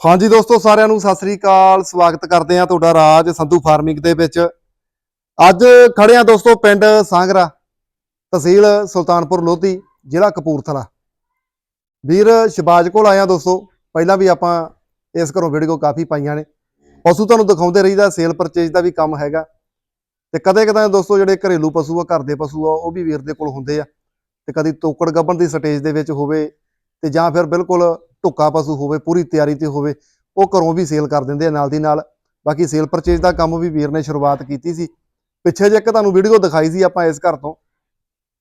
ਹਾਂਜੀ ਦੋਸਤੋ, ਸਾਰਿਆਂ ਨੂੰ ਸਤਿ ਸ੍ਰੀ ਅਕਾਲ। ਸਵਾਗਤ ਕਰਦੇ ਆ ਤੁਹਾਡਾ ਰਾਜ ਸੰਧੂ ਫਾਰਮਿੰਗ ਦੇ ਵਿੱਚ। ਅੱਜ ਖੜੇ ਆ ਦੋਸਤੋ, ਪਿੰਡ ਸਾਂਗਰਾ, ਤਹਿਸੀਲ ਸੁਲਤਾਨਪੁਰ ਲੋਧੀ, ਜ਼ਿਲ੍ਹਾ ਕਪੂਰਥਲਾ। ਵੀਰ ਸ਼ਬਾਜ ਕੋਲ ਆਇਆ ਦੋਸਤੋ। ਪਹਿਲਾਂ ਵੀ ਆਪਾਂ ਇਸ ਘਰੋਂ ਵੀਡੀਓ ਕਾਫੀ ਪਾਈਆਂ ਨੇ। ਪਸ਼ੂ ਤੁਹਾਨੂੰ ਦਿਖਾਉਂਦੇ ਰਹੀਦਾ ਸੇਲ ਪਰਚੇਜ ਦਾ ਵੀ ਕੰਮ ਹੈਗਾ। ਤੇ ਕਦੇ ਕਦੇ ਦੋਸਤੋ, ਜਿਹੜੇ ਘਰੇਲੂ ਪਸ਼ੂ ਆ, ਘਰ ਦੇ ਪਸ਼ੂ ਆ, ਉਹ ਵੀ ਵੀਰ ਦੇ ਕੋਲ ਹੁੰਦੇ ਆ। ਤੇ ਕਦੀ ਤੋਕੜ ਗੱਬਣ ਦੀ ਸਟੇਜ ਦੇ ਵਿੱਚ ਹੋਵੇ ਤੇ ਜਾਂ ਫਿਰ ਬਿਲਕੁਲ ਢੁੱਕਾ ਪਸ਼ੂ ਹੋਵੇ, ਪੂਰੀ ਤਿਆਰੀ ਤੇ ਹੋਵੇ, ਉਹ ਘਰੋਂ ਵੀ ਸੇਲ ਕਰ ਦਿੰਦੇ ਆ ਨਾਲ ਦੀ ਨਾਲ। ਬਾਕੀ ਸੇਲ ਪਰਚੇਜ ਦਾ ਕੰਮ ਵੀ ਵੀਰ ਨੇ ਸ਼ੁਰੂਆਤ ਕੀਤੀ ਸੀ। ਪਿੱਛੇ ਜੇ ਇੱਕ ਤੁਹਾਨੂੰ ਵੀਡੀਓ ਦਿਖਾਈ ਸੀ ਆਪਾਂ ਇਸ ਘਰ ਤੋਂ।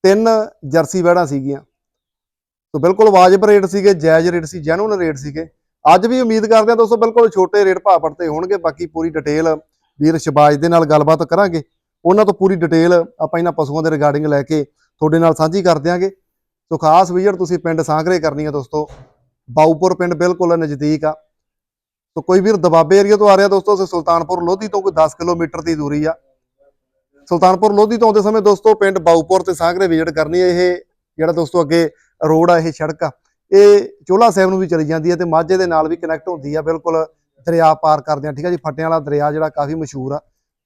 ਤਿੰਨ ਜਰਸੀ ਵੈੜਾਂ ਸੀਗੀਆਂ। ਸੋ ਬਿਲਕੁਲ ਵਾਜਬ ਰੇਟ ਸੀਗੇ, ਜਾਇਜ਼ ਰੇਟ ਸੀ ਜੈਨੂਨ ਰੇਟ ਸੀਗੇ। ਅੱਜ ਵੀ ਉਮੀਦ ਕਰਦੇ ਆ ਦੋਸਤੋ ਬਿਲਕੁਲ ਛੋਟੇ ਰੇਟ ਭਾਅ ਪੜਤੇ ਹੋਣਗੇ। ਬਾਕੀ ਪੂਰੀ ਡਿਟੇਲ ਵੀਰ ਸ਼ਬਾਜ਼ ਦੇ ਨਾਲ ਗੱਲਬਾਤ ਕਰਾਂਗੇ। ਉਹਨਾਂ ਤੋਂ ਪੂਰੀ ਡਿਟੇਲ ਆਪਾਂ ਇਹਨਾਂ ਪਸ਼ੂਆਂ ਦੇ ਰਿਗਾਰਡਿੰਗ ਲੈ ਕੇ ਤੁਹਾਡੇ ਨਾਲ ਸਾਂਝੀ ਕਰ ਦਿਆਂਗੇ। ਸੋ ਖਾਸ ਵਿਜ਼ਿਟ ਤੁਸੀਂ ਪਿੰਡ ਸਾਂਗਰੇ ਕਰਨੀ ਹੈ ਦੋਸਤੋ। ਬਾਊਪੁਰ ਪਿੰਡ ਬਿਲਕੁਲ ਨਜ਼ਦੀਕ ਆ। ਸੋ ਕੋਈ ਵੀਰ ਦਬਾਬੇ ਏਰੀਆ ਤੋਂ ਆ ਰਿਹਾ ਦੋਸਤੋ, ਅਸੀਂ ਸੁਲਤਾਨਪੁਰ ਲੋਧੀ ਤੋਂ ਕੋਈ 10 ਕਿਲੋਮੀਟਰ ਦੀ ਦੂਰੀ ਆ। ਸੁਲਤਾਨਪੁਰ ਲੋਧੀ ਤੋਂ ਆਉਂਦੇ ਸਮੇਂ ਦੋਸਤੋ, ਪਿੰਡ ਬਾਊਪੁਰ ਤੇ ਸਾਂਗਰੇ ਵਿਜ਼ਿਟ ਕਰਨੀ ਹੈ ਇਹ ਜਿਹੜਾ ਦੋਸਤੋ ਅੱਗੇ ਰੋਡ ਆ, ਇਹ ਸੜਕ ਆ। ਇਹ ਚੋਲਾ ਸਾਹਿਬ ਨੂੰ ਵੀ ਚਲੀ ਜਾਂਦੀ ਹੈ ਤੇ ਮਾਝੇ ਦੇ ਨਾਲ ਵੀ ਕਨੈਕਟ ਹੁੰਦੀ ਆ, ਬਿਲਕੁਲ ਦਰਿਆ ਪਾਰ ਕਰਦੇ ਆ। ਠੀਕ ਆ ਜੀ, ਫੱਟਿਆਂ ਵਾਲਾ ਦਰਿਆ ਜਿਹੜਾ ਕਾਫੀ ਮਸ਼ਹੂਰ ਆ।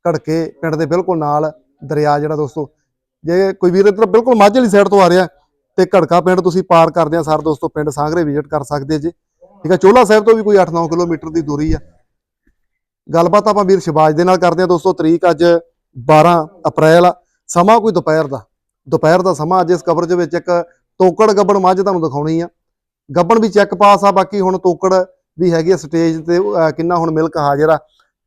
ਘੜਕੇ ਪਿੰਡ ਦੇ ਬਿਲਕੁਲ ਨਾਲ ਦਰਿਆ ਜਿਹੜਾ ਦੋਸਤੋ, ਜੇ ਕੋਈ ਵੀਰ ਇੱਧਰ ਬਿਲਕੁਲ ਮਾਝੇ ਵਾਲੀ ਸਾਈਡ ਤੋਂ ਆ ਰਿਹਾ ਤੇ ਘੜਕਾ ਪਿੰਡ ਤੁਸੀਂ ਪਾਰ ਕਰਦੇ ਆ, ਸਰ ਦੋਸਤੋ ਪਿੰਡ ਸਾਂਗਰੇ ਵਿਜ਼ਿਟ ਕਰ ਸਕਦੇ ਜੇ। ਠੀਕ ਆ ਚੋਲਾ ਸਾਹਿਬ ਤੋਂ ਵੀ ਕੋਈ 8-9 ਕਿਲੋਮੀਟਰ ਦੀ ਦੂਰੀ ਆ। ਗੱਲਬਾਤ ਆਪਾਂ ਵੀਰ ਸ਼ਿਬਾਜ ਦੇ ਨਾਲ ਕਰਦੇ ਆ ਦੋਸਤੋ, ਤਰੀਕ ਅੱਜ 12 ਅਪ੍ਰੈਲ ਆ। ਸਮਾਂ ਕੋਈ ਦੁਪਹਿਰ ਦਾ ਦੁਪਹਿਰ ਦਾ ਸਮਾਂ ਅੱਜ ਇਸ ਕਵਰੇਜ ਵਿੱਚ ਇੱਕ ਤੋਕੜ ਗੱਬਣ ਮੱਝ ਤੁਹਾਨੂੰ ਦਿਖਾਉਣੀ ਆ। ਗੱਬਣ ਵੀ ਚੈੱਕ ਪਾਸ ਆ, ਬਾਕੀ ਹੁਣ ਤੋਕੜ ਵੀ ਹੈਗੀ ਆ ਸਟੇਜ ਤੇ ਕਿੰਨਾ ਹੁਣ ਮਿਲਕ ਹਾਜ਼ਰ ਆ,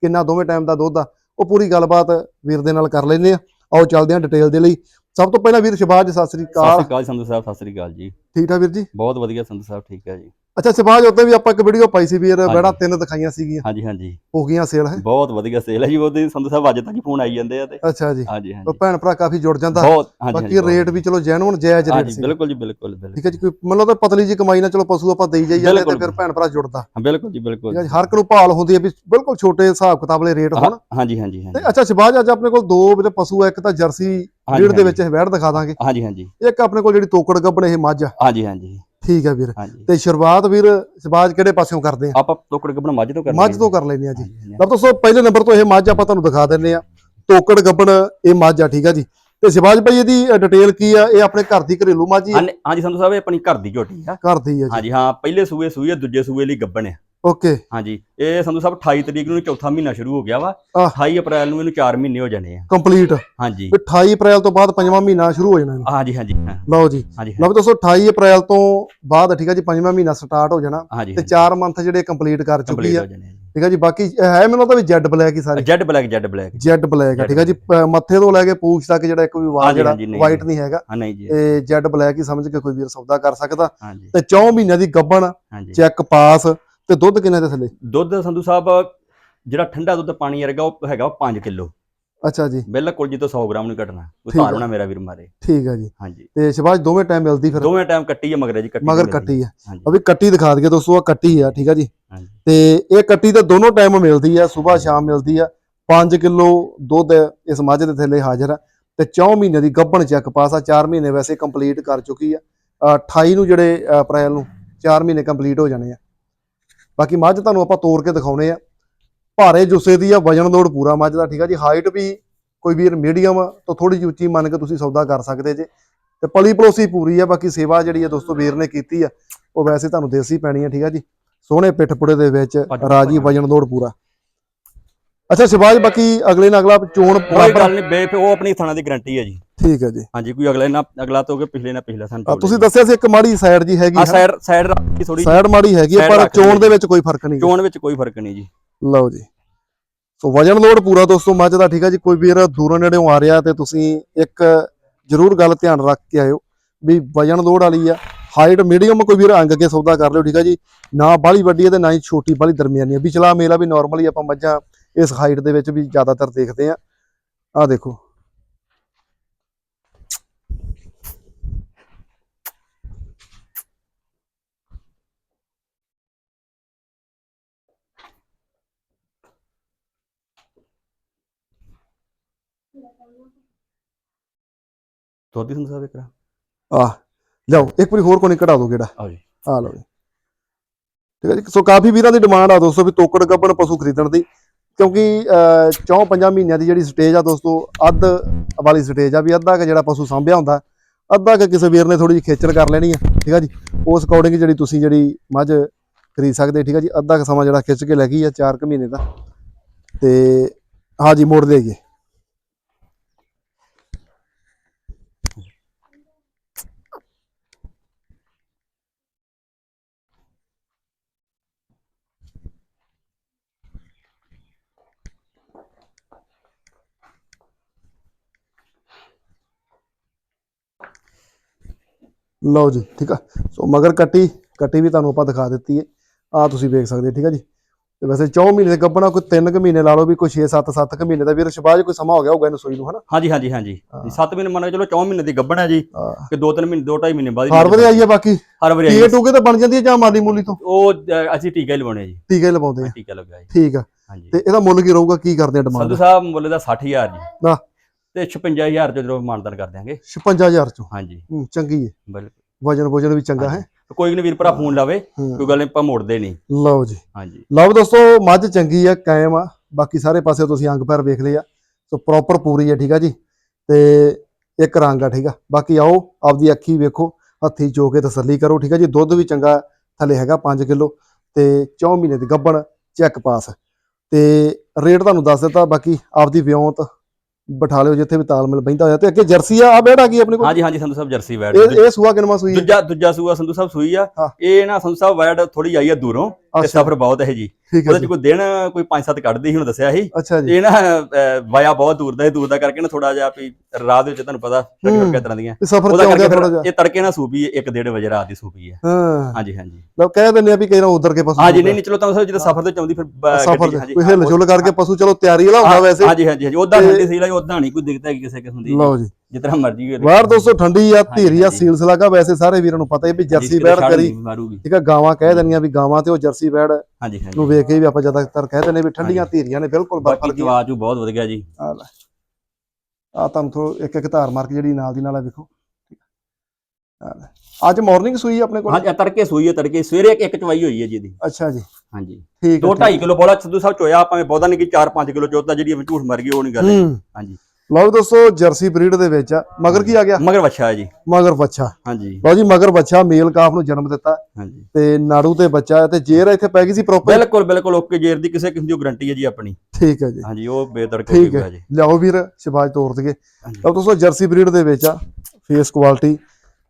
ਕਿੰਨਾ ਦੋਵੇਂ ਟਾਈਮ ਦਾ ਦੁੱਧ ਆ। ਉਹ ਪੂਰੀ ਗੱਲਬਾਤ ਵੀਰ ਦੇ ਨਾਲ ਕਰ ਲੈਂਦੇ ਆ। ਆਓ ਚੱਲਦੇ ਆ ਡਿਟੇਲ ਦੇ ਲਈ। ਸਭ ਤੋਂ ਪਹਿਲਾਂ ਵੀਰ ਸ਼ਿਬਾਜ ਸਤਿ ਸ੍ਰੀ ਸਤਿ ਅਕਾਲ ਸ਼੍ਰੀ ਅਕਾਲ ਸੰਧੂ ਸਾਹਿਬ ਸਤਿ ਸ਼੍ਰੀ ਅਕਾਲ ਜੀ। ਠੀਕ ਠਾਕ ਵੀਰ ਜੀ? ਬਹੁਤ ਵਧੀਆ ਸੰਧੂ ਸਾਹਿਬ ਠੀਕ ਹੈ ਜੀ। ਅੱਛਾ ਸ਼ਿਬਾਜ ਉੱਤੇ ਵੀ ਆਪਾਂ ਇੱਕ ਵੀਡੀਓ ਪਾਈ ਸੀ ਹਾਂਜੀ। ਬੜਾ ਤਿੰਨ ਦਿਖਾਈਆਂ ਸੀਗੀਆਂ। ਹਾਂਜੀ ਹਾਂਜੀ। ਹੋ ਗਈਆਂ ਸੇਲ ਹੈ? ਬਹੁਤ ਵਧੀਆ ਸੇਲ ਹੈ ਜੀ ਉਹਦੇ ਸੰਧੂ ਸਾਹਿਬ ਅੱਜ ਤੱਕ ਹੀ ਫੋਨ ਆਈ ਜਾਂਦੇ ਆ ਤੇ। ਅੱਛਾ ਜੀ। ਹਾਂਜੀ ਹਾਂਜੀ। ਭੈਣ ਭਰਾ ਕਾਫੀ ਜੁੜ ਜਾਂਦਾ। ਬਹੁਤ ਹਾਂਜੀ ਬਾਕੀ ਰੇਟ ਵੀ ਚਲੋ ਜੈਨੂਨ ਜਾਇਜ਼ ਰੇਟ ਸੀ। ਬਿਲਕੁਲ ਜੀ ਬਿਲਕੁਲ ਬਿਲਕੁਲ। ਠੀਕ ਹੈ ਜੀ ਕੋਈ ਮਤਲਬ ਤਾਂ ਪਤਲੀ ਜੀ ਕਮਾਈ ਨਾਲ ਚਲੋ ਪਸ਼ੂ ਆਪਾਂ ਦੇਈ ਜਾਈ ਜਾਂਦੇ ਤੇ। ਫਿਰ ਭੈਣ ਭਰਾ ਜੁੜਦਾ। ਬਿਲਕੁਲ ਜੀ ਬਿਲਕੁਲ। ਹਰ ਇੱਕ ਨੂੰ ਭਾਲ ਹੁੰਦੀ ਹੈ ਵੀ ਬਿਲਕੁਲ ਛੋਟੇ ਹਿਸਾਬ ਕਿਤਾਬ ਵਾਲੇ ਰੇਟ ਹੋਣ। ਹਾਂਜੀ ਹਾਂਜੀ ਤੇ ਅੱਛਾ ਸ਼ਿਬਾਜ ਅੱਜ ਆਪਣੇ ਕੋਲ ਦੋ ਜਿਹੜੇ ਪਸ਼ੂ ਆ ਇੱਕ ਤਾਂ ਜਰਸੀ ਬਰੀਡ ਦੇ ਵਿੱਚ ਇਹ ਵੈੜ ਦਿਖਾ ਦਾਂਗੇ। ਹਾਂਜੀ ਹਾਂਜੀ। ਇੱਕ ਆਪਣੇ ਕੋਲ ਜਿਹੜੀ ਤੋਕੜ ਗੱਬਣ ਇਹ ਮੱਝ ਆ। ਹਾਂਜੀ ਹਾਂਜੀ। ਠੀਕ ਹੈ ਵੀਰ। ਹਾਂਜੀ। ਤੇ ਸ਼ੁਰੂਆਤ ਵੀਰ ਸ਼ਿਬਾਜ ਕਿਹੜੇ ਪਾਸਿਓਂ ਕਰਦੇ ਆ? ਆਪਾਂ ਟੋਕੜ ਗੱਬਣ ਮੱਝ ਤੋਂ ਕਰਦੇ ਮੱਝ ਤੋਂ ਕਰ ਲੈਂਦੇ ਆ ਜੀ। ਲਓ ਦੋਸਤੋ ਪਹਿਲੇ ਨੰਬਰ ਤੋਂ ਇਹ ਮੱਝ ਆਪਾਂ ਤੁਹਾਨੂੰ ਦਿਖਾ ਦਿੰਨੇ ਆ। ਤੋਕੜ ਗੱਬਣ ਇਹ ਮੱਝ ਆ ਠੀਕ ਆ ਜੀ। ਤੇ ਸ਼ਿਵਾਜ ਭਾਈ ਇਹਦੀ ਡਿਟੇਲ ਕੀ ਆ? ਇਹ ਆਪਣੇ ਘਰ ਦੀ ਘਰੇਲੂ ਮੱਝ ਹੀ ਆ? ਹਾਂਜੀ ਸੰਧੂ ਸਾਹਿਬ ਇਹ ਆਪਣੀ ਘਰ ਦੀ ਝੋਟੀ ਆ। ਘਰ ਦੀ ਆ ਜੀ। ਹਾਂਜੀ ਹਾਂ ਪਹਿਲੇ ਸੂਏ ਆ ਦੂਜੇ ਸੂਏ ਲਈ ਗੱਬਣ ਆ। ਓਕੇ। ਹਾਂਜੀ। ਇਹ ਸੰਧੂ ਸਾਹਿਬ 28 ਤਰੀਕ ਨੂੰ ਚੌਥਾ ਮਹੀਨਾ ਸ਼ੁਰੂ ਹੋ ਗਿਆ ਵਾ। ਆਹ। 28 ਅਪ੍ਰੈਲ ਨੂੰ ਇਹਨੂੰ 4 ਮਹੀਨੇ ਹੋ ਜਾਣੇ ਆ। ਕੰਪਲੀਟ। ਹਾਂਜੀ। 28 ਅਪ੍ਰੈਲ ਤੋਂ ਬਾਅਦ ਪੰਜਵਾਂ ਮਹੀਨਾ ਸ਼ੁਰੂ ਹੋ ਜਾਣਾ। ਹਾਂਜੀ ਹਾਂਜੀ ਲਓ ਜੀ। ਲਓ ਦੋਸਤੋ 28 ਅਪ੍ਰੈਲ ਤੋਂ ਬਾਅਦ ਠੀਕ ਆ ਜੀ ਪੰਜਵਾਂ ਮਹੀਨਾ ਸਟਾਰਟ ਹੋ ਜਾਣਾ ਤੇ 4 ਮੰਥ ਜਿਹੜੇ ਕੰਪਲੀਟ ਕਰ ਚੁੱਕੀ ਆ। ਠੀਕ ਆ ਜੀ ਬਾਕੀ ਹੈ ਮੈਨੂੰ ਤਾਂ ਵੀ ਜੈਡ ਬਲੈਕ ਹੀ ਸਾਰੇ। Zed Black Zed Black Zed Black ਆ ਠੀਕ ਆ ਜੀ। ਮੱਥੇ ਤੋਂ ਲੈ ਕੇ ਪੂਛ ਤੱਕ ਜਿਹੜਾ ਇੱਕ ਵੀ ਵਾਲ ਜਿਹੜਾ ਵਾਈਟ ਨਹੀਂ। ਹੈਗਾ। ਇਹ ਜੈਡ ਬਲੈਕ ਹੀ ਸਮਝ ਕੇ ਕੋਈ ਵੀਰ ਸੌਦਾ ਕਰ ਸਕਦਾ। ਤੇ 4 ਮਹੀਨਿਆਂ ਦੀ ਗੱਬਣ ਚੈੱਕ ਪਾਸ ਤੇ ਦੁੱਧ ਕਿੰਨੇ ਦੇ ਥੱਲੇ? ਦੁੱਧ ਸੰਧੂ ਸਾਹਿਬ ਜਿਹੜਾ ਠੰਡਾ ਦੁੱਧ ਪਾਣੀ ਵਰਗਾ ਉਹ ਹੈਗਾ 5 ਕਿਲੋ। ਅੱਛਾ ਜੀ। ਬਿਲਕੁਲ ਜੀ ਤੋਂ 100 ਗ੍ਰਾਮ ਨਹੀਂ ਘਟਣਾ। ਆ। ਧਾਰਨਾ ਮੇਰਾ ਵੀਰ ਮਾਰੇ। ਠੀਕ ਆ ਜੀ। ਹਾਂਜੀ। ਤੇ ਸ਼ਿਵਾਜ ਦੋਵੇਂ ਟਾਈਮ ਮਿਲਦੀ ਫਿਰ? ਦੋਵੇਂ ਟਾਈਮ ਕੱਟੀ ਹੈ ਮਗਰ ਜੀ ਕੱਟੀ ਮਗਰ। ਕੱਟੀ ਆ। ਅਭੀ ਕੱਟੀ ਦਿਖਾ ਦਈਏ ਦੋਸਤੋ ਆ ਕੱਟੀ ਆ ਠੀਕ ਆ ਜੀ। ਤੇ ਇਹ ਕੱਟੀ ਤਾਂ ਦੋਨੋਂ ਟਾਈਮ ਮਿਲਦੀ ਆ ਸਵੇਰ ਸ਼ਾਮ ਮਿਲਦੀ ਆ। 5 ਕਿਲੋ ਦੁੱਧ ਇਸ ਮੱਝ ਦੇ ਥੱਲੇ ਹਾਜ਼ਰ ਆ। ਤੇ 4 ਮਹੀਨੇ ਦੀ ਗੱਭਣ ਚੱਕ ਪਾਸ ਆ 4 ਮਹੀਨੇ ਵੈਸੇ ਕੰਪਲੀਟ ਕਰ ਚੁੱਕੀ ਆ। ਅ, 28 ਨੂੰ ਜਿਹੜੇ ਅਪ੍ਰੈਲ ਨੂੰ 4 ਮਹੀਨੇ ਕੰਪਲੀਟ ਹੋ ਜਾਣੇ ਆ। ਬਾਕੀ ਮੱਝ ਤੁਹਾਨੂੰ ਆਪਾਂ ਤੋੜ ਕੇ ਦਿਖਾਉਣੇ ਆ। ਭਾਰੇ ਜੁੱਸੇ ਦੀ ਆ ਵਜਨ ਲੋਡ ਪੂਰਾ ਮੱਝ ਦਾ ਠੀਕ ਆ ਜੀ। ਹਾਈਟ ਵੀ ਕੋਈ ਵੀਰ ਮੀਡੀਅਮ ਤੋਂ ਥੋੜੀ ਜਿਹੀ ਉੱਚੀ ਮੰਨ ਕੇ ਤੁਸੀਂ ਸੌਦਾ ਕਰ ਸਕਦੇ ਜੇ। ਤੇ ਪਲੀ ਪਲੋਸੀ ਪੂਰੀ ਆ ਬਾਕੀ ਸੇਵਾ ਜਿਹੜੀ ਆ ਦੋਸਤੋ ਵੀਰ ਨੇ ਕੀਤੀ ਆ ਉਹ ਵੈਸੇ ਤੁਹਾਨੂੰ ਦੇਸੀ ਪੈਣੀ ਆ ਠੀਕ ਆ ਜੀ। ਸੋਹਣੇ ਪਿੱਠ ਪੁੜੇ ਦੇ ਵਿੱਚ ਰਾਜੀ ਵਜਨ ਲੋਡ ਪੂਰਾ। ਅੱਛਾ ਸਿਵਾਜ ਬਾਕੀ ਅਗਲੇ ਨਾਲ ਅਗਲਾ ਚੋਣ ਕੋਈ ਬਰਾਬਰ ਗੱਲ ਨਹੀਂ ਬੇ ਉਹ ਆਪਣੀ ਥਾਣਾ ਦੀ ਗਾਰੰਟੀ ਹੈ ਜੀ। ਠੀਕ ਹੈ ਜੀ। ਹਾਂਜੀ ਕੋਈ ਅਗਲੇ ਨਾ ਅਗਲਾ ਤੋਂ ਪਿਛਲੇ ਨਾ ਪਿਛਲਾ ਸਾਨੂੰ ਤੁਸੀਂ ਦੱਸਿਆ ਸੀ ਇੱਕ ਮਾੜੀ ਸਾਈਡ ਜੀ ਹੈਗੀ ਆ ਸਾਈਡ ਸਾਈਡ ਰੱਖੀ ਥੋੜੀ ਸਾਈਡ ਮਾੜੀ ਹੈਗੀ ਪਰ ਚੋਣ ਦੇ ਵਿੱਚ ਕੋਈ ਫ਼ਰਕ ਨਹੀਂ ਚੋਣ ਵਿੱਚ ਕੋਈ ਫ਼ਰਕ ਨਹੀਂ ਜੀ। ਲਓ ਜੀ। ਸੋ ਵਜਨ ਲੋਡ ਪੂਰਾ ਦੋਸਤੋ ਮੱਝ ਦਾ ਠੀਕ ਹੈ ਜੀ। ਕੋਈ ਵੀਰ ਦੂਰੋਂ ਨੇੜੇੋਂ ਆ ਰਿਹਾ ਤੇ ਤੁਸੀਂ ਇੱਕ ਜ਼ਰੂਰ ਗੱਲ ਧਿਆਨ ਰੱਖ ਕੇ ਆਇਓ ਵੀ ਵਜਨ ਲੋਡ ਵਾਲੀ ਆ। ਹਾਈਟ ਮੀਡੀਅਮ ਕੋਈ ਵੀਰ ਅੰਗ ਕੇ ਸੌਦਾ ਕਰ ਲਿਓ ਠੀਕ ਹੈ ਜੀ। ਨਾ ਬਾਹਲੀ ਵੱਡੀ ਹੈ ਤੇ ਨਾ ਹੀ ਛੋਟੀ ਬਾਹਲੀ ਦਰਮਿਆਨੀ ਹੈ ਵਿਚਲਾ ਮੇਲਾ ਵੀ ਨਾਰਮਲੀ ਆਪਾਂ ਮੱਝਾਂ ਇਸ ਹਾਈਟ ਦੇ ਵਿੱਚ ਵੀ ਜ਼ਿਆਦਾਤਰ ਦੇਖਦੇ ਆ ਆ ਦੇਖੋ। ਦੋਦੀ ਸੰਧੂ ਸਾਹਿਬ ਇਕਰਾ ਆ ਲਓ ਇੱਕ ਵਾਰੀ ਹੋਰ ਕੋਈ ਕਢਾ ਦੋ ਕਿਹੜਾ ਆਓ ਜੀ। ਆ ਲਓ ਜੀ। ਠੀਕ ਹੈ ਜੀ ਸੋ ਕਾਫੀ ਵੀਰਾਂ ਦੀ ਡਿਮਾਂਡ ਆ ਦੋਸਤੋ ਵੀ ਤੋਕੜ ਗੱਬਣ ਪਸ਼ੂ ਖਰੀਦਣ ਦੀ ਕਿਉਂਕਿ ਚੌਂ ਪੰਜਾਂ ਮਹੀਨਿਆਂ ਦੀ ਜਿਹੜੀ ਸਟੇਜ ਆ ਦੋਸਤੋ ਅੱਧ ਵਾਲੀ ਸਟੇਜ ਆ ਵੀ ਅੱਧਾ ਕ ਜਿਹੜਾ ਪਸ਼ੂ ਸਾਂਭਿਆ ਹੁੰਦਾ ਅੱਧਾ ਕ ਕਿਸੇ ਵੀਰ ਨੇ ਥੋੜੀ ਜਿਹੀ ਖੇਚਲ ਕਰ ਲੈਣੀ ਆ ਠੀਕ ਆ ਜੀ? ਉਸ ਅਕੋਰਡਿੰਗ ਜਿਹੜੀ ਤੁਸੀਂ ਜਿਹੜੀ ਮੱਝ ਖਰੀਦ ਸਕਦੇ ਠੀਕ ਆ ਜੀ? ਅੱਧਾ ਕ ਸਮਾਂ ਜਿਹੜਾ ਖਿੱਚ ਕੇ ਲੈ ਗਈ ਆ 4 ਕੁ ਮਹੀਨੇ ਦਾ। ਤੇ ਹਾਂ ਜੀ ਮੋੜ ਦੇਈਏ ਲਓ ਜੀ ਠੀਕ ਆ? ਸੋ ਮਗਰ ਕੱਟੀ ਕੱਟੀ ਵੀ ਤੁਹਾਨੂੰ ਆਪਾਂ ਦਿਖਾ ਦਿੱਤੀ ਹੈ। ਆ ਤੁਸੀਂ ਵੇਖ ਸਕਦੇ ਠੀਕ ਆ ਜੀ? ਤੇ ਵੈਸੇ 4 ਮਹੀਨੇ ਦੇ ਗੱਭਣਾ ਕੋਈ 3 ਕੁ ਮਹੀਨੇ ਲਾ ਲਓ ਵੀ ਕੋਈ 6 7 7 ਕੁ ਮਹੀਨੇ ਦਾ ਵੀਰ ਸ਼ਬਾਜ ਕੋਈ ਸਮਾਂ ਹੋ ਗਿਆ ਹੋਊਗਾ ਇਹਨੂੰ ਸੂਈ ਨੂੰ ਹਨਾ? ਹਾਂਜੀ ਹਾਂਜੀ ਹਾਂਜੀ। ਹਾਂ। 7 ਮਹੀਨੇ ਮੰਨ ਕੇ ਚਲੋ 4 ਮਹੀਨੇ ਦੀ ਗੱਭਣ ਹੈ ਜੀ ਕਿ 2-3 ਮਹੀਨੇ 2-2.5 ਮਹੀਨੇ ਬਾਅਦ ਹਰ ਵਾਰੀ ਆਈ ਹੈ ਬਾਕੀ? ਹਰ ਵਾਰੀ ਆਈ ਟੀਕੇ ਤਾਂ ਬਣ ਜਾਂਦੀ ਹੈ ਜਾਂ ਮਾਲੀ ਮੂਲੀ ਤੋਂ? ਉਹ ਅਸੀਂ ਟੀਕਾ ਹੀ ਲਵਾਉਣੇ ਜੀ। ਟੀਕੇ ਹੀ ਲਵਾਉਂਦੇ ਆ। ਟੀਕਾ ਲਗਾਇਆ ਜੀ। ਠੀਕ ਆ। ਤੇ ਇਹਦਾ ਮੁੱਲ ਕੀ ਰਹੂਗਾ? ਕੀ ਕਰਦੇ ਆ ਸੰਧੂ ਡਿਮਾਂਡ ਸਾਹਿਬ ਮੁੱਲ ਦਾ 60000 ਜੀ। ਆਹ। ਤੇ 56000 ਚ ਜਦੋਂ ਮਾਨਦਾਨ ਕਰ ਦਿਆਂਗੇ। 55000 ਚੋਂ? ਹਾਂਜੀ। ਹੂੰ, ਚੰਗੀ ਹੈ ਬਿਲਕੁਲ। ਵਜਨ ਵਜਨ ਵੀ ਚੰਗਾ ਹੈ। ਕੋਈ ਨਹੀਂ ਵੀਰ ਭਰਾ ਫੋਨ ਲਾਵੇ ਹੂੰ। ਕੋਈ ਗੱਲ ਨਹੀਂ ਆਪਾਂ ਮੋੜਦੇ ਨਹੀਂ ਲਓ ਜੀ। ਹਾਂਜੀ। ਲਓ ਦੋਸਤੋ ਮੱਝ ਚੰਗੀ ਆ ਕਾਇਮ ਆ। ਬਾਕੀ ਸਾਰੇ ਪਾਸੇ ਤੁਸੀਂ ਅੰਗ ਪੈਰ ਵੇਖ ਲਏ ਆ। ਸੋ ਪ੍ਰੋਪਰ ਪੂਰੀ ਆ ਠੀਕ ਆ ਜੀ? ਤੇ ਇੱਕ ਰੰਗ ਆ ਠੀਕ ਆ? ਬਾਕੀ ਆਓ ਆਪਦੀ ਅੱਖੀ ਵੇਖੋ ਹੱਥੀ ਚੋ ਕੇ ਤਸੱਲੀ ਕਰੋ ਠੀਕ ਆ ਜੀ? ਦੁੱਧ ਵੀ ਚੰਗਾ ਥੱਲੇ ਹੈਗਾ 5 ਕਿਲੋ ਤੇ 4 ਮਹੀਨੇ ਦੀ ਗੱਬਣ ਚੈੱਕ ਪਾਸ। ਤੇ ਰੇਟ ਤੁਹਾਨੂੰ ਦੱਸ ਦਿੱਤਾ ਬਾਕੀ ਆਪਦੀ ਵਿਉਂਤ ਬਿਠਾ ਲਿਓ ਜਿੱਥੇ ਵੀ ਤਾਲਮੇਲ ਬੈਂਦਾ ਹੋਇਆ ਤੇ ਅੱਗੇ ਜਰਸੀ ਆ ਆ ਬੈਠਾ ਕੀ ਆਪਣੇ ਕੋਲ। ਹਾਂਜੀ ਹਾਂਜੀ ਸੰਧੂ ਸਾਹਿਬ ਜਰਸੀ ਵੈੜ ਇਹ ਇਹ ਸੂਆ ਕਿਨਮਾ ਸੂਈ ਹੈ? ਦੂਜਾ ਦੂਜਾ ਸੂਆ ਸੰਧੂ ਸਾਹਿਬ ਸੂਈ ਆ। ਇਹ ਨਾ ਸੰਧੂ ਸਾਹਿਬ ਵੈੜ ਥੋੜੀ ਆਈ ਆ ਦੂਰੋਂ। ਤੇ ਸਫਰ ਬਹੁਤ ਹੈ ਜੀ ਹੈ ਉਹਦੇ ਚ ਕੋਈ ਦਿਨ ਕੋਈ 5-7 ਕੱਢਦੀ ਸੀ ਹੁਣ ਦੱਸਿਆ ਸੀ। ਇਹ ਨਾ ਵਾਇਆ ਬਹੁਤ ਦੂਰ ਦਾ ਇਹ ਦੂਰ ਦਾ ਕਰਕੇ ਨਾ ਥੋੜਾ ਜਿਹਾ ਵੀ ਰਾਤ ਵਿੱਚ ਤੁਹਾਨੂੰ ਪਤਾ ਹੂੰ। ਛੋਟੀਆਂ ਤਰ੍ਹਾਂ ਦੀਆਂ। ਉਹਦਾ ਕਰਕੇ ਇਹ ਤੜਕੇ ਨਾਲ ਸੂਪੀ ਇੱਕ ਡੇਢ ਵਜੇ ਰਾਤ ਦੀ ਸੂਪੀ ਹੈ। ਹਾਂ। ਹਾਂਜੀ ਹਾਂਜੀ। ਲਓ ਕਹਿ ਦਿੰਦੇ ਆ ਵੀ ਕਈ ਨਾ ਉਧਰ ਕੇ ਪਸ਼ੂ ਹਾਂਜੀ ਨਹੀਂ ਨਹੀਂ ਚਲੋ ਤਾਂ ਜਦੋਂ ਸਫਰ ਤੇ ਚਾਉਂਦੀ ਫਿਰ ਹਾਂਜੀ, ਕੋਈ ਹਿੱਲ ਹਾਂ, ਜੁਲ ਕਰਕੇ ਪਸ਼ੂ ਚਲੋ ਤਿਆਰੀ ਵਾਲਾ ਹੁੰਦਾ ਵੈਸੇ। ਹਾਂਜੀ ਹਾਂਜੀ ਹਾਂਜੀ। ਉਦਾਂ ਠੰਡੀ ਸੀ ਲਈ ਉਦਾਂ ਨਹੀਂ ਕੋਈ ਦਿੱਕਤ ਹੈ ਕਿਸੇ ਕਿਸਮ ਦੀ। ਲਓ ਜੀ। ਜਿਤਨਾ ਮਰਜ਼ੀ ਹੋਵੇ ਬਾਹਰ ਦੋਸਤੋ ਠੰਡੀ ਆ ਧੀਰੀ ਆ। ਸੀਲਸ ਲੱਗਾ ਵੈਸੇ ਸਾਰੇ ਵੀਰਾਂ ਨੂੰ ਪਤਾ ਹੈ ਵੀ ਜਰਸੀ ਬੈੜ ਕਰੀ। ਠੀਕ ਆ ਗਾਵਾਂ ਕਹਿ ਦਿੰਦੀਆਂ ਵੀ ਗਾਵਾਂ ਤੇ ਉਹ ਜਰਸੀ ਬੈੜ ਨੂੰ ਹਾਂਜੀ। ਵੇਖ ਕੇ ਵੀ ਆਪਾਂ ਜ਼ਿਆਦਾਤਰ ਕਹਿ ਦਿੰਦੇ ਵੀ ਠੰਡੀਆਂ ਧੀਰੀਆਂ ਨੇ ਬਿਲਕੁਲ ਬਾਕੀ ਦੀ ਜਵਾਜੂ ਬਹੁਤ ਵਧ ਗਿਆ ਜੀ। ਆ ਲੈ। ਆ ਤੁਹਾਨੂੰ ਥੋ ਇੱਕ ਇੱਕ ਧਾਰ ਮਾਰ ਕੇ ਜਿਹੜੀ ਨਾਲ ਦੀ ਨਾਲ ਆ ਵੇਖੋ। ਅੱਜ ਮਾਰਨਿੰਗ ਸੂਈ ਆਪਣੇ ਕੋਲ? ਹਾਂਜੀ ਤੜਕੇ ਸੂਈ ਹੈ ਤੜਕੇ। ਸਵੇਰੇ ਇੱਕ ਚਵਾਈ ਹੋਈ ਹੈ ਜੀ ਇਹਦੀ। ਅੱਛਾ ਜੀ। ਹਾਂਜੀ। ਠੀਕ 2 2.5 ਕਿਲੋ ਬੋਲਾ ਸੰਧੂ ਸਾਹਿਬ ਚੋਇਆ ਭਾਵੇਂ ਬਹੁਤਾ ਨਹੀਂ ਕਿ 4-5 ਕਿਲੋ ਚੋਤਾ ਜਿਹੜੀ ਝੂਠ ਮਰ ਗਈ ਉਹ ਨਹੀਂ ਗੱਲ ਹਾਂਜੀ। ਲਓ ਦੋਸਤੋ ਜਰਸੀ ਬਰੀਡ ਦੇ ਵਿੱਚ ਆ। ਮਗਰ ਕੀ ਆ ਗਿਆ? ਮਗਰ ਹੈ ਜੀ। ਮਗਰ ਬੱਚਾ ਹਾਂਜੀ। ਲਓ ਜੀ ਮਗਰ ਬੱਚਾ ਮੇਲ ਕਾਫ ਨੂੰ ਜਨਮ ਦਿੱਤਾ। ਹਾਂਜੀ। ਤੇ ਨਾੜੂ ਤੇ ਬੱਚਾ ਤੇ ਜੇਰ ਇੱਥੇ ਪੈ ਗਈ ਸੀ ਪ੍ਰੋਪਰ ਬਿਲਕੁਲ ਬਿਲਕੁਲ ਓਕੇ ਜੇਰ ਦੀ ਕਿਸੇ ਕਿਸਮ ਦੀ ਗਾਰੰਟੀ ਹੈ ਜੀ ਆਪਣੀ। ਠੀਕ ਹੈ ਜੀ। ਹਾਂਜੀ ਉਹ ਠੀਕ ਹੋ। ਗਿਆ ਜੀ। ਲਿਆਓ ਵੀਰ ਸ਼ਿਵਾਜ ਤੋਰ ਹਾਂਜੀ। ਲਓ ਦੋਸਤੋ ਜਰਸੀ ਬਰੀਡ ਦੇ ਵਿੱਚ ਆ। ਫੇਸ ਕੁਆਲਿਟੀ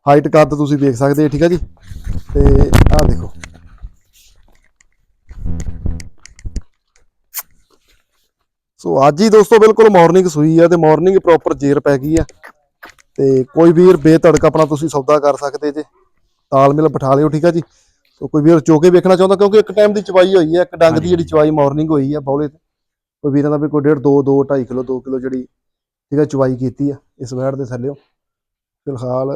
ਹਾਈਟ ਕੱਦ ਤੁਸੀਂ ਵੇਖ ਸਕਦੇ ਹੋ ਠੀਕ ਹੈ ਜੀ? ਤੇ ਆਹ ਦੇਖੋ। ਸੋ ਅੱਜ ਹੀ ਦੋਸਤੋ ਬਿਲਕੁਲ ਮਾਰਨਿੰਗ ਸੂਈ ਆ ਤੇ ਮਾਰਨਿੰਗ ਪ੍ਰੋਪਰ ਜੇਰ ਪੈ ਗਈ ਆ। ਤੇ ਕੋਈ ਵੀਰ ਬੇਧੜਕ ਆਪਣਾ ਤੁਸੀਂ ਸੌਦਾ ਕਰ ਸਕਦੇ ਜੇ। ਤਾਲਮੇਲ ਬਿਠਾ ਲਿਓ ਠੀਕ ਆ ਜੀ? ਸੋ ਕੋਈ ਵੀਰ ਚੋਕੇ ਵੇਖਣਾ ਚਾਹੁੰਦਾ ਕਿਉਂਕਿ ਇੱਕ ਟਾਈਮ ਦੀ ਚਵਾਈ ਹੋਈ ਹੈ ਇੱਕ ਡੰਗ ਦੀ ਜਿਹੜੀ ਚਵਾਈ ਮਾਰਨਿੰਗ ਹੋਈ ਆ ਬੌਲੇ ਤੇ। ਕੋਈ ਵੀਰਾਂ ਦਾ ਵੀ ਕੋਈ ਡੇਢ 2 2 2.5 ਕਿਲੋ 2 ਕਿਲੋ ਜਿਹੜੀ ਠੀਕ ਹੈ ਚਵਾਈ ਕੀਤੀ ਆ ਇਸ ਵੈੜ ਦੇ ਥੱਲਿਓ। ਫਿਲਹਾਲ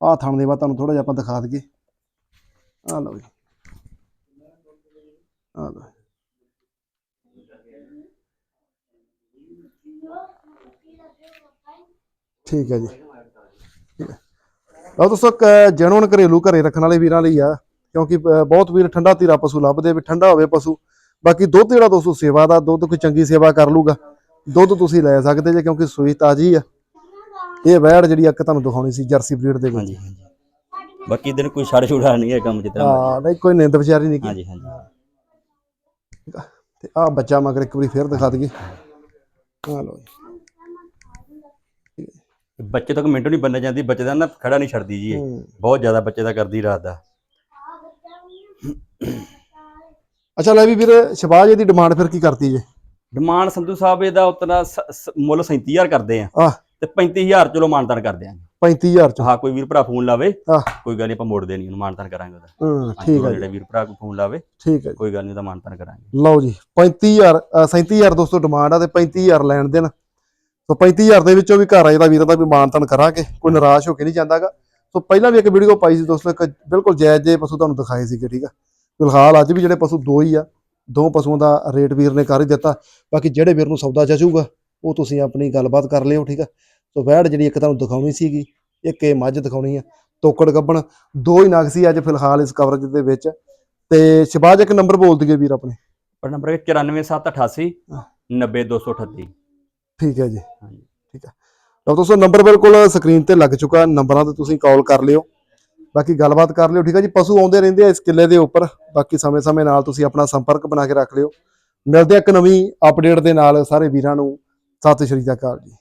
ਆਹ ਥਣ ਦੇ ਬਾਅਦ ਤੁਹਾਨੂੰ ਥੋੜਾ ਜਿਹਾ ਆਪਾਂ ਦਿਖਾ ਦਈਏ। ਆਹ ਲਓ ਜੀ। ਆਹ ਲਓ ਠੀਕ ਹੈ ਜੀ। ਹੈ ਲਓ ਦੋਸਤੋ ਜਣਵਨ ਘਰੇਲੂ ਘਰੇ ਰੱਖਣ ਵਾਲੇ ਵੀਰਾਂ ਲਈ ਆ ਕਿਉਂਕਿ ਬਹੁਤ ਵੀਰ ਠੰਡਾ ਧੀਰਾ ਪਸ਼ੂ ਲੱਭਦੇ ਵੀ ਠੰਡਾ ਹੋਵੇ ਪਸ਼ੂ। ਬਾਕੀ ਦੁੱਧ ਜਿਹੜਾ ਦੋਸਤੋ ਸੇਵਾ ਦਾ ਦੁੱਧ ਕੋਈ ਚੰਗੀ ਸੇਵਾ ਕਰ ਲੂਗਾ ਦੁੱਧ ਤੁਸੀਂ ਲੈ ਸਕਦੇ ਜੇ ਕਿਉਂਕਿ ਸੂਈ ਤਾਜੀ ਆ। ਇਹ ਵੈੜ ਜਿਹੜੀ ਇੱਕ ਤੁਹਾਨੂੰ ਦਿਖਾਉਣੀ ਸੀ ਜਰਸੀ ਬਰੀਡ ਦੇ ਹਾਂਜੀ ਹਾਂਜੀ। ਬਾਕੀ ਦਿਨ ਕੋਈ ਛੜ ਛੁੜਾ ਨਹੀਂ ਹੈ ਕੰਮ ਜਿਤਨਾ ਆ ਨਹੀਂ ਕੋਈ ਨਿੰਦ ਵਿਚਾਰੀ ਨਹੀਂ ਹਾਂਜੀ ਹਾਂਜੀ। ਤੇ ਆ ਬੱਚਾ ਮਗਰ ਇੱਕ ਵਾਰੀ ਫੇਰ ਦਿਖਾ ਦਈਏ। ਆ ਲਓ ਜੀ। ਬੱਚੇ ਤੱਕ ਮਿੰਟੋ ਨਹੀਂ ਬੰਨ ਜਾਂਦੀ ਬੱਚੇ ਦਾ ਨਾ ਖੜਾ ਨਹੀਂ ਛੱਡਦੀ ਜੀ ਇਹ। ਬਹੁਤ ਜ਼ਿਆਦਾ ਬੱਚੇ ਦਾ ਕਰਦੀ ਰਾਤ ਦਾ। ਅੱਛਾ ਲੈ ਵੀ ਵੀਰ ਸ਼ਬਾਜ ਇਹਦੀ ਡਿਮਾਂਡ ਫਿਰ ਕੀ ਕਰਤੀ ਜੇ? ਡਿਮਾਂਡ ਸੰਧੂ ਸਾਹਿਬ ਇਹਦਾ ਉਤਨਾ ਸ- ਸ- ਮੁੱਲ 37000 ਕਰਦੇ ਆ। ਆਹ। ਤੇ 35000 ਚਲੋ ਮਾਨਤਾਨ ਕਰਦੇ ਆ। 35000 ਚ। ਹਾਂ ਕੋਈ ਵੀਰ ਭਰਾ ਫੋਨ ਲਾਵੇ ਆਹ। ਕੋਈ ਗੱਲ ਨਹੀਂ ਆਪਾਂ ਮੋੜਦੇ ਨਹੀਂ ਉਹਨੂੰ ਮਾਨਤਾਨ ਕਰਾਂਗੇ ਉਹਦਾ। ਹਾਂ ਹਾਂਜੀ, ਠੀਕ ਹੈ ਜਿਹੜਾ ਵੀਰ ਭਰਾ ਕੋਈ ਫੋਨ ਲਾਵੇ ਠੀਕ ਹੈ ਜੀ। ਕੋਈ ਗੱਲ ਨਹੀਂ ਉਹਦਾ ਮਾਨਤਾਨ ਕਰਾਂਗੇ। ਲਓ ਜੀ 35000 ਅ, 37000 ਦੋਸਤੋ ਡਿਮਾਂਡ ਆ ਤੇ 35000 ਲੈਣ ਦੇਣ। ਸੋ 35000 ਦੇ ਵਿੱਚੋਂ ਵੀ ਘਰ ਆ ਇਹਦਾ ਵੀਰਾਂ ਦਾ ਵੀ ਮਾਨਤਨ ਕਰਾਂਗੇ ਕੋਈ ਨਿਰਾਸ਼ ਹੋ ਕੇ ਨਹੀਂ ਜਾਂਦਾਗਾ। ਸੋ ਪਹਿਲਾਂ ਵੀ ਇੱਕ ਵੀਡੀਓ ਪਾਈ ਸੀ ਦੋਸਤੋ ਇੱਕ ਬਿਲਕੁਲ ਜਾਇਜ਼ ਜੇ ਪਸ਼ੂ ਤੁਹਾਨੂੰ ਦਿਖਾਏ ਸੀਗੇ ਠੀਕ ਆ? ਫਿਲਹਾਲ ਅੱਜ ਵੀ ਜਿਹੜੇ ਪਸ਼ੂ ਦੋ ਹੀ ਆ ਦੋ ਪਸ਼ੂਆਂ ਦਾ ਰੇਟ ਵੀਰ ਨੇ ਕਰ ਹੀ ਦਿੱਤਾ। ਬਾਕੀ ਜਿਹੜੇ ਵੀਰ ਨੂੰ ਸੌਦਾ ਜਚੂਗਾ ਉਹ ਤੁਸੀਂ ਆਪਣੀ ਗੱਲਬਾਤ ਕਰ ਲਿਓ ਠੀਕ ਆ? ਸੋ ਵੈੜ ਜਿਹੜੀ ਇੱਕ ਤੁਹਾਨੂੰ ਦਿਖਾਉਣੀ ਸੀਗੀ ਇੱਕ ਇਹ ਮੱਝ ਦਿਖਾਉਣੀ ਆ ਤੋਕੜ ਗੱਬਣ ਦੋ ਹੀ ਨਗ ਸੀ ਅੱਜ ਫਿਲਹਾਲ ਇਸ ਕਵਰੇਜ ਦੇ ਵਿੱਚ। ਤੇ ਸ਼ਿਬਾਜ ਇੱਕ ਨੰਬਰ ਬੋਲ ਦਈਏ ਵੀਰ ਆਪਣੇ। ਪਰ ਨੰਬਰ ਹੈ। 94788 90238 ਠੀਕ ਹੈ ਜੀ। ਹਾਂਜੀ। ਠੀਕ ਹੈ। ਲਓ ਦੋਸਤੋ ਨੰਬਰ ਬਿਲਕੁਲ ਸਕਰੀਨ ਤੇ ਲੱਗ ਚੁੱਕਾ। ਨੰਬਰਾਂ ਤੇ ਤੁਸੀਂ ਕਾਲ ਕਰ ਲਿਓ। ਬਾਕੀ ਗੱਲਬਾਤ ਕਰ ਲਿਓ ਠੀਕ ਹੈ ਜੀ। ਪਸ਼ੂ ਆਉਂਦੇ ਰਹਿੰਦੇ ਆ ਇਸ ਕਿੱਲੇ ਦੇ ਉੱਪਰ। ਬਾਕੀ ਸਮੇਂ-ਸਮੇਂ ਨਾਲ ਤੁਸੀਂ ਆਪਣਾ ਸੰਪਰਕ ਬਣਾ ਕੇ ਰੱਖ ਲਿਓ। ਮਿਲਦੇ ਆ ਇੱਕ ਨਵੀਂ ਅਪਡੇਟ ਦੇ ਨਾਲ ਸਾਰੇ ਵੀਰਾਂ ਨੂੰ। ਸਤਿ ਸ਼੍ਰੀ ਅਕਾਲ ਜੀ।